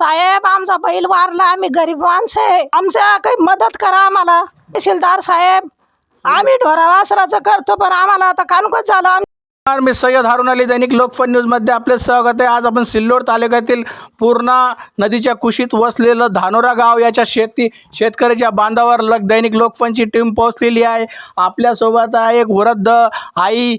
साहेब आमचा बैल वारला आम्ही गरीब माणसं आहे. आमच्या काही मदत करा आम्हाला. तहसीलदार साहेब आम्ही ढोरा वासराचं करतो पण आम्हाला आता कानकोच झालं. मी सय्यद हारून अली दैनिक लोकफन न्यूजमध्ये आपले स्वागत आहे. आज आपण सिल्लोड तालुक्यातील पूर्णा नदीच्या कुशीत वसलेलं धानोरा गाव याच्या शेती शेतकऱ्याच्या बांधावर लग दैनिक लोकफनची टीम पोहोचलेली आहे. आपल्यासोबत आहे एक वृद्ध आई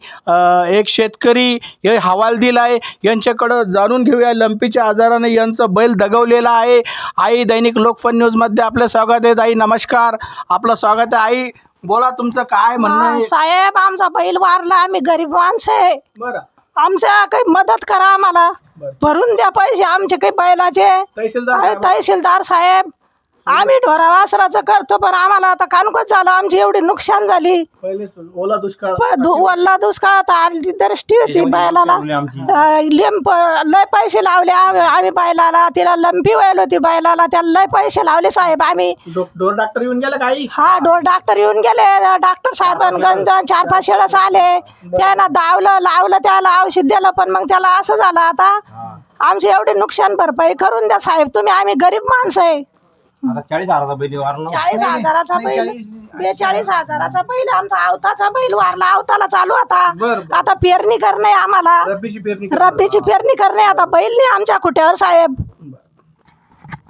एक शेतकरी हे हवालदिल आहे. यांच्याकडं जाणून घेऊया लंपीच्या आजाराने यांचं बैल दगवलेलं आहे. आई दैनिक लोकफन न्यूजमध्ये आपलं स्वागत आहे. आई नमस्कार. आपलं स्वागत आहे. आई बोला तुमचं काय म्हणणं आहे? साहेब आमचा बैल वारला आम्ही गरीब माणसं आहे. बरं. आमच्या काही मदत करा आम्हाला. बरं. भरून द्या पैसे आमचे काही बैलाचे. तहसीलदार साहेब, तहसीलदार साहेब आम्ही ढोरा वासराचं करतो पण आम्हाला आता कानकोच झालं. आमची एवढी नुकसान झाली. पहिले ओला दुष्काळ. प- दु- वल्ला दुष्काळात आली दृष्टी होती बैलाला अं, लिंब लय पैसे लावले आम्ही आम्ही बैलाला तिला लंपी व्हायला होती बैलाला त्याला लय पैसे लावले साहेब आम्ही. डो- डोर डॉक्टर येऊन गेला काही हा डोर डॉक्टर येऊन गेले. डॉक्टर साहेबांगंज चार पाच वेळेस आले. त्यानं दावलं लावलं त्याला औषध दिलं पण मग त्याला असं झालं आता. आमची एवढी नुकसान भरपाई करून द्या साहेब. तुम्ही आम्ही गरीब माणसं आहे. आता चाळीस हजाराचा बैल वारला चाळीस हजाराचा बैल. बेचाळीस हजाराचा बैल. आमचा आवताचा बैल वारला आवताला चालू आता. बरं, बरं. आता पेरणी करणे आम्हाला. रब्बीची पेरणी करा. रब्बीची पेरणी करणे आता बैल नाही आमच्या कुठ्यावर साहेब.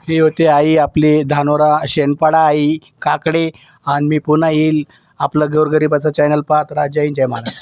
ही होती आई आपली धानोरा शेनपाडा आई काकडे आणि मी पुन्हा येईल. आपलं गोरगरिबाचं चॅनल पाहत राजा जय महाराज